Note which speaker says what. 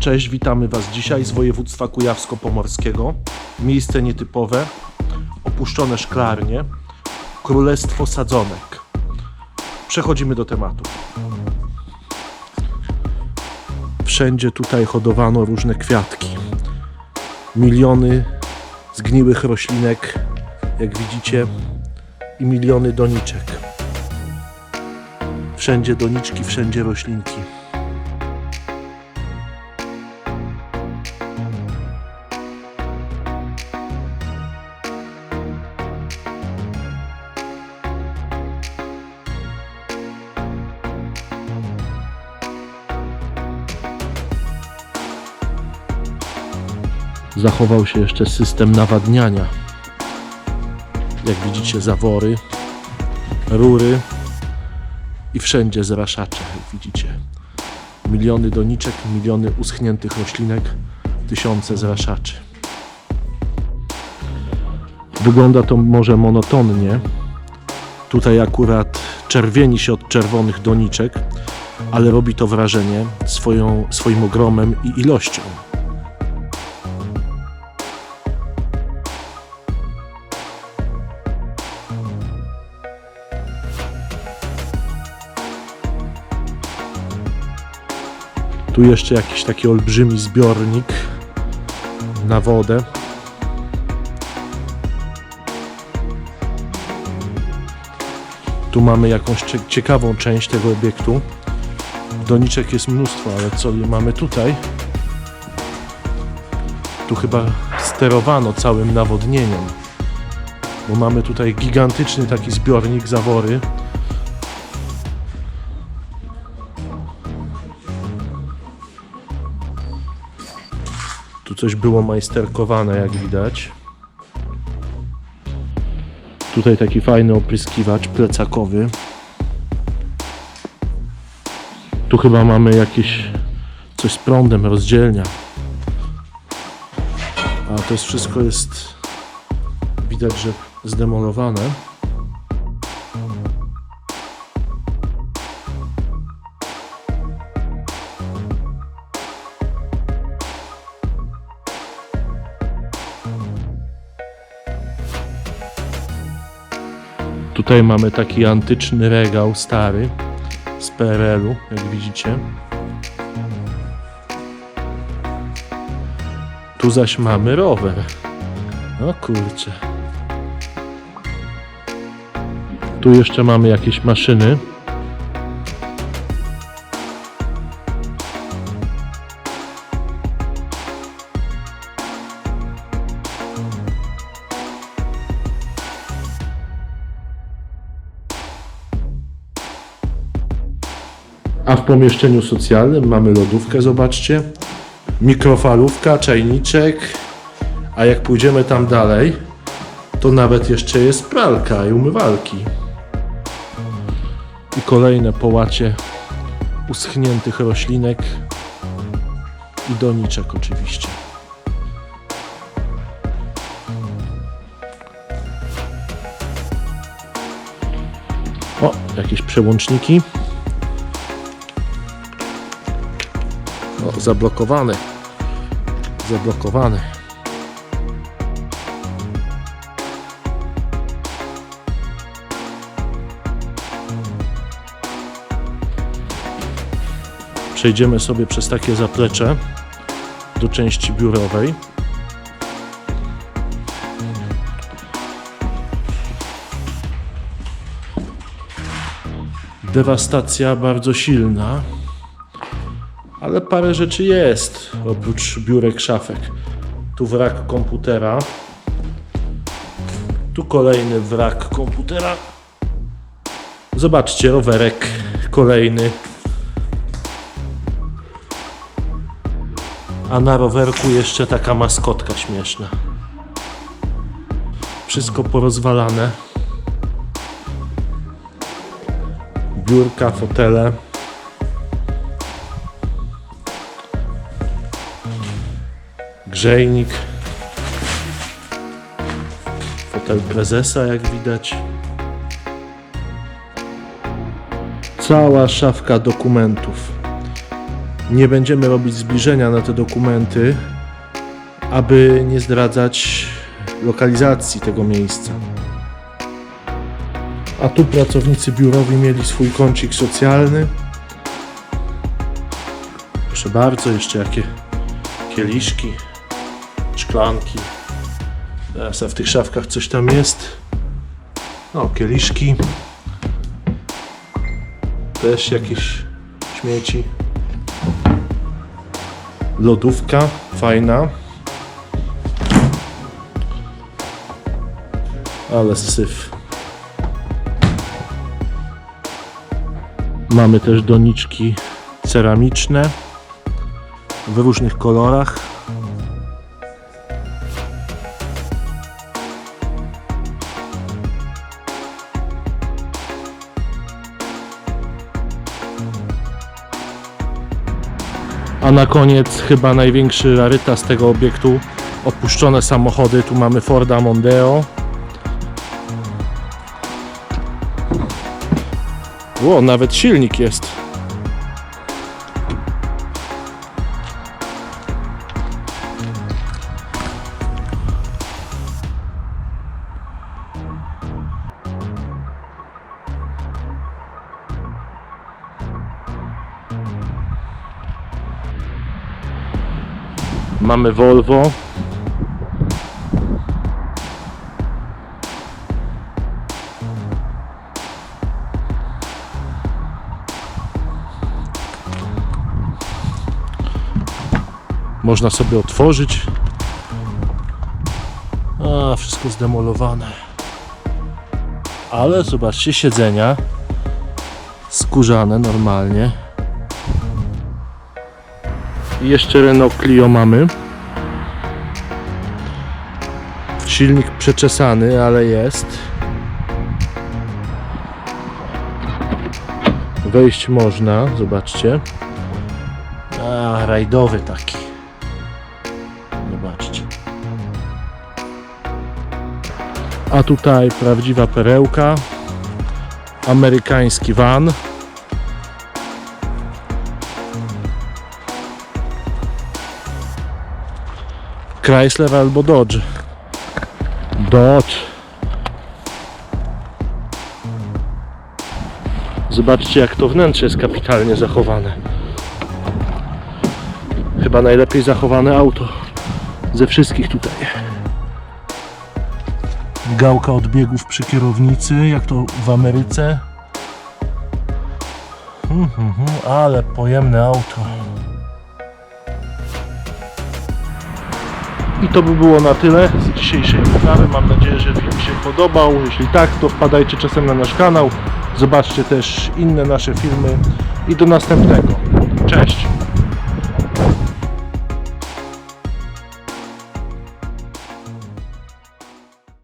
Speaker 1: Cześć, witamy Was dzisiaj z województwa kujawsko-pomorskiego. Miejsce nietypowe, opuszczone szklarnie, królestwo sadzonek. Przechodzimy do tematu. Wszędzie tutaj hodowano różne kwiatki. Miliony zgniłych roślinek, jak widzicie, i miliony doniczek. Wszędzie doniczki, wszędzie roślinki. Zachował się jeszcze system nawadniania. Jak widzicie, zawory, rury i wszędzie zraszacze, jak widzicie. Miliony doniczek, miliony uschniętych roślinek, tysiące zraszaczy. Wygląda to może monotonnie. Tutaj akurat czerwieni się od czerwonych doniczek, ale robi to wrażenie swoją, swoim ogromem i ilością. Tu jeszcze jakiś taki olbrzymi zbiornik na wodę. Tu mamy jakąś cie- ciekawą część tego obiektu. Doniczek jest mnóstwo, ale co mamy tutaj? Tu chyba sterowano całym nawodnieniem. Bo mamy tutaj gigantyczny taki zbiornik zawory. Coś było majsterkowane, jak widać. Tutaj taki fajny opryskiwacz plecakowy. Tu chyba mamy jakieś coś z prądem, rozdzielnia. A to jest wszystko jest widać, że zdemolowane. Tutaj mamy taki antyczny regał stary z PRL-u, jak widzicie. Tu zaś mamy rower. O kurczę. Tu jeszcze mamy jakieś maszyny. Pomieszczeniu socjalnym mamy lodówkę, zobaczcie. Mikrofalówka, czajniczek. A jak pójdziemy tam dalej, to nawet jeszcze jest pralka i umywalki. I kolejne połacie uschniętych roślinek i doniczek oczywiście. O, jakieś przełączniki. Zablokowany. Zablokowany. Przejdziemy sobie przez takie zaplecze do części biurowej. Dewastacja bardzo silna. Ale parę rzeczy jest, oprócz biurek, szafek. Tu wrak komputera. Tu kolejny wrak komputera. Zobaczcie, rowerek kolejny. A na rowerku jeszcze taka maskotka śmieszna. Wszystko porozwalane. Biurka, fotele. Grzejnik, fotel prezesa, jak widać. Cała szafka dokumentów. Nie będziemy robić zbliżenia na te dokumenty, aby nie zdradzać lokalizacji tego miejsca. A tu pracownicy biurowi mieli swój kącik socjalny. Proszę bardzo, jeszcze jakie kieliszki, szklanki. Teraz w tych szafkach coś tam jest. O, kieliszki. Też jakieś śmieci. Lodówka fajna. Ale syf. Mamy też doniczki ceramiczne w różnych kolorach. A na koniec chyba największy rarytas tego obiektu opuszczone samochody. Tu mamy Forda Mondeo. Ło, nawet silnik jest. Mamy Volvo. Można sobie otworzyć. A, wszystko zdemolowane. Ale zobaczcie, siedzenia skórzane normalnie. Jeszcze Renault Clio mamy. Silnik przeczesany, ale jest. Wejść można, zobaczcie. A, rajdowy taki. Zobaczcie. A tutaj prawdziwa perełka. Amerykański van. Chrysler albo Dodge. Dodge. Zobaczcie jak to wnętrze jest kapitalnie zachowane. Chyba najlepiej zachowane auto ze wszystkich tutaj. Gałka odbiegów przy kierownicy, jak to w Ameryce. Hmm, hmm, hmm, ale pojemne auto. I to by było na tyle z dzisiejszej wyprawy. Mam nadzieję, że film się podobał. Jeśli tak, to wpadajcie czasem na nasz kanał. Zobaczcie też inne nasze filmy. I do następnego. Cześć!